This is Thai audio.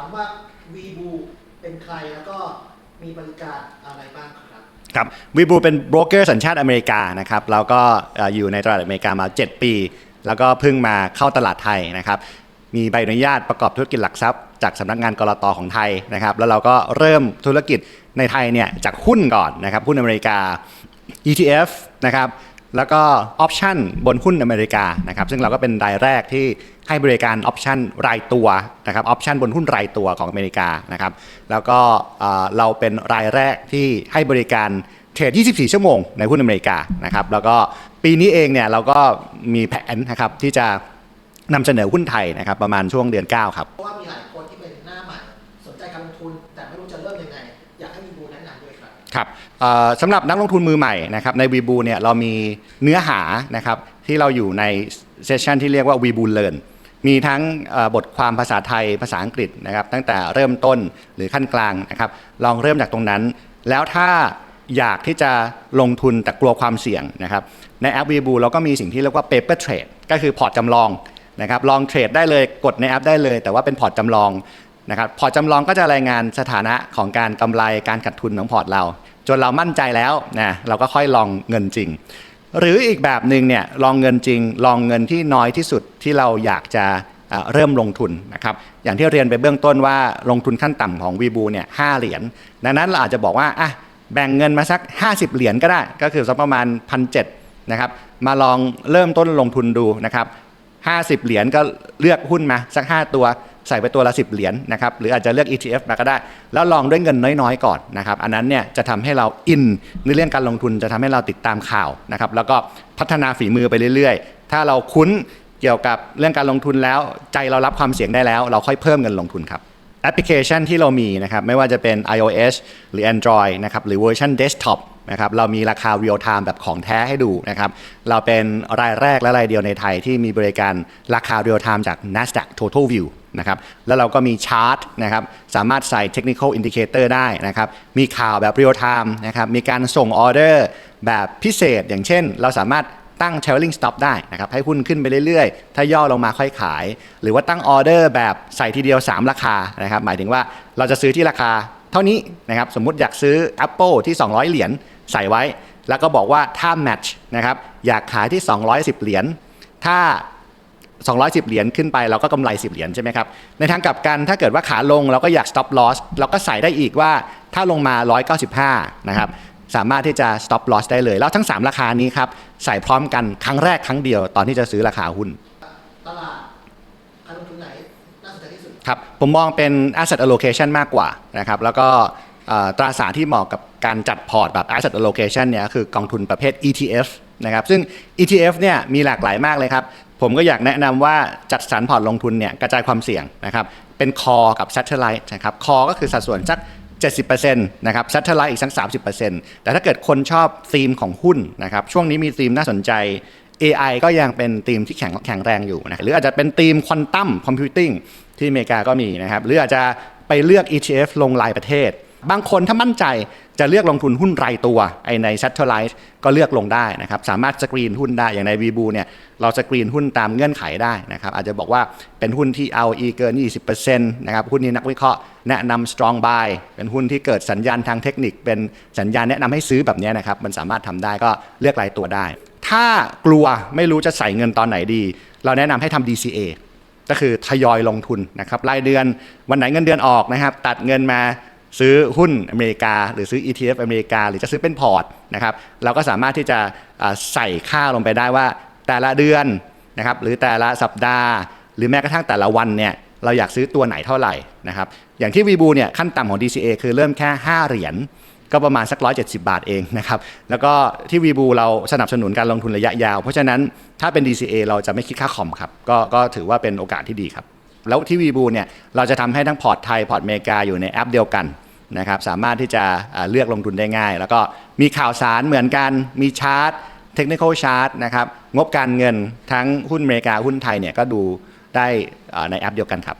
ถามว่าวีบูเป็นใครแล้วก็มีบริการอะไรบ้างครับครับวีบูเป็นโบรกเกอร์สัญชาติอเมริกานะครับแล้วก็เอ่ออยู่ในตลาดอเมริกามา 7 ปี แล้วก็เพิ่งมาเข้าตลาดไทยนะครับมีใบอนุญาตประกอบธุรกิจหลักทรัพย์จากสำนักงานกรตของไทยนะครับแล้วเราก็เริ่มธุรกิจในไทยเนี่ยจากหุ้นก่อนนะครับหุ้นอเมริกา ETF นะครับ แล้วก็ออปชันบนหุ้นอเมริกานะครับซึ่งเราก็เป็นรายแรกที่ให้บริการออปชันรายตัวนะครับออปชันบนหุ้นรายตัวของอเมริกานะครับแล้วก็เราเป็นรายแรกที่ให้บริการเทรด 24 ชั่วโมงในหุ้นอเมริกานะครับแล้วก็ปีนี้เองเนี่ยเราก็มีแผนนะครับที่จะนำเสนอหุ้นไทยนะครับประมาณช่วงเดือน 9 ครับ เพราะว่ามีหลายคนที่เป็นหน้าใหม่สนใจการลงทุนแต่ไม่รู้จะเริ่มยังไง ครับสำหรับนักลงทุนมือใหม่นะครับในวีบูเนี่ยเรามีเนื้อหานะครับที่เราอยู่ในเซสชันที่เรียกว่า v b o o Learn มีทั้งบทความภาษาไทยภาษาอังกฤษนะครับตั้งแต่เริ่มต้นหรือขั้นกลางนะครับลองเริ่มจากตรงนั้น แล้วถ้าอยากที่จะลงทุนแต่กลัวความเสี่ยงนะครับในแอป v b o o เราก็มีสิ่งที่เรียกว่า paper trade ก็คือพอร์ตจำลองนะครับลองเทรดได้เลยกดในแอปได้เลย แต่ว่าเป็นพอร์ตจำลองนะครับพอร์ตจำลองก็จะรายงานสถานะของการกำไรการขาดทุนของพอร์ตเรา จนเรามั่นใจแล้วนะเราก็ค่อยลองเงินจริง หรืออีกแบบหนึ่งเนี่ยลองเงินจริง ลองเงินที่น้อยที่สุดที่เราอยากจะเอ่อเริ่มลงทุนนะครับอย่างที่เรียนไปเบื้องต้นว่าลงทุนขั้นต่ำของวีบูเนี่ยหเหรียญดังนั้นเราอาจจะบอกว่าอะแบ่งเงินมาสัก 50 เหรียญก็ได้ ก็คือสักประมาณพันเนะครับมาลองเริ่มต้นลงทุนดูนะครับ50 เหรียญก็เลือกหุ้นมาสัก 5 ตัว ใส่ไปตัวละ 10 เหรียญนะครับหรืออาจจะเลือก ETF มาก็ได้ แล้วลองด้วยเงินน้อยๆ ก่อนนะครับอันนั้นเนี่ยจะทำให้เราอินในเรื่องการลงทุนจะทำให้เราติดตามข่าวนะครับแล้วก็พัฒนาฝีมือไปเรื่อยๆ ถ้าเราคุ้นเกี่ยวกับเรื่องการลงทุนแล้วใจเรารับความเสี่ยงได้แล้ว เราค่อยเพิ่มเงินลงทุนครับแอปพลิเคชันที่เรามีนะครับไม่ว่าจะเป็น iOS หรือ Android นะครับหรือเวอร์ชัน Desktop นะครับเรามีราคา real time แบบของแท้ให้ดูนะครับเราเป็นรายแรกและรายเดียวในไทยที่มีบริการราคา real time จาก NASDAQ Total View นะครับแล้วเราก็มีชาร์ตนะครับสามารถใส่ technical indicator ได้นะครับมีข่าวแบบ real time นะครับมีการส่งออเดอร์แบบพิเศษ อย่างเช่น เราสามารถตั้ง trailing stop ได้นะครับให้หุ้นขึ้นไปเรื่อยๆ ถ้าย่อลงมาค่อยขาย หรือว่าตั้งออเดอร์แบบใส่ทีเดียว 3 ราคานะครับหมายถึงว่าเราจะซื้อที่ราคาเท่านี้นะครับสมมุติอยากซื้อ Apple ที่ 200 เหรียญ ใส่ไว้ แล้วก็บอกว่าถ้า match นะครับอยากขายที่ 210 เหรียญถ้า 210 เหรียญขึ้นไปเราก็กำไร 10 เหรียญใช่ไหมครับ ในทางกลับกันถ้าเกิดว่าขาลงเราก็อยาก stop loss เราก็ใส่ได้อีกว่าถ้าลงมา 195 นะครับสามารถที่จะ stop loss ได้เลย แล้วทั้ง 3 ราคานี้ครับใส่พร้อมกันครั้งแรกครั้งเดียวตอนที่จะซื้อราคาหุ้นตลาดการลงทุนไหนน่าสนใจที่สุดครับผมมองเป็น asset allocation มากกว่านะครับแล้วก็เอ่อ ตราสารที่เหมาะกับการจัดพอร์ตแบบ asset allocation เนี่ยคือกองทุนประเภท ETF นะครับซึ่ง ETF เนี่ยมีหลากหลายมากเลยครับ ผมก็อยากแนะนำว่าจัดสรรพอร์ตลงทุนเนี่ยกระจายความเสี่ยงนะครับเป็น core กับ satellite นะครับ core ก็คือสัดส่วนสัก70%นะครับ satellite อีกสัก30%แต่ถ้าเกิดคนชอบธีมของหุ้นนะครับช่วงนี้มีธีมน่าสนใจ AI ก็ยังเป็นธีมที่แข็งแข็งแรงอยู่นะหรืออาจจะเป็นธีมควอนตัมคอมพิวติ้งที่อเมริกาก็มีนะครับหรืออาจจะไปเลือก ETF ลงรายประเทศ บางคนถ้ามั่นใจจะเลือกลงทุนหุ้นรายตัวไอใน Satellite ก็เลือกลงได้นะครับสามารถสกรีนหุ้นได้อย่างใน v b o เนี่ยเราสกรีนหุ้นตามเงื่อนไขได้นะครับอาจจะบอกว่าเป็นหุ้นที่ ROE เกิน 20%นะครับหุ้นนี้นักวิเคราะห์แนะนำ strong buy เป็นหุ้นที่เกิดสัญญาณทางเทคนิค เป็นสัญญาณแนะนำให้ซื้อแบบนี้นะครับมันสามารถทำได้ก็เลือกรายตัวได้ ถ้ากลัวไม่รู้จะใส่เงินตอนไหนดี เราแนะนำให้ทำ DCA ก็คือทยอยลงทุนนะครับรายเดือนวันไหนเงินเดือนออกนะครับตัดเงินมา ซื้อหุ้นอเมริกา หรือซื้อ ETF อเมริกา หรือจะซื้อเป็นพอร์ตนะครับเราก็สามารถที่จะใส่ค่าลงไปได้ว่าแต่ละเดือนนะครับหรือแต่ละสัปดาห์ หรือแม้กระทั่งแต่ละวันเนี่ยเราอยากซื้อตัวไหนเท่าไหร่นะครับอย่างที่วีบูเนี่ยขั้นต่ำของ DCA คือเริ่มแค่ 5 เหรียญก็ประมาณสัก 170 บาทเองนะครับ แล้วก็ที่วีบูเราสนับสนุนการลงทุนระยะยาว เพราะฉะนั้นถ้าเป็น DCA เราจะไม่คิดค่าคอมครับ ก็ก็ถือว่าเป็นโอกาสที่ดีครับ แล้วที่วีบูเนี่ยเราจะทำให้ทั้งพอร์ตไทยพอร์ตอเมริกาอยู่ในแอปเดียวกันนะครับสามารถที่จะเลือกลงทุนได้ง่าย แล้วก็มีข่าวสารเหมือนกันมีชาร์ตเทคนิคอลชาร์ตนะครับงบการเงินทั้งหุ้นอเมริกาหุ้นไทยเนี่ยก็ดูได้ในแอปเดียวกันครับ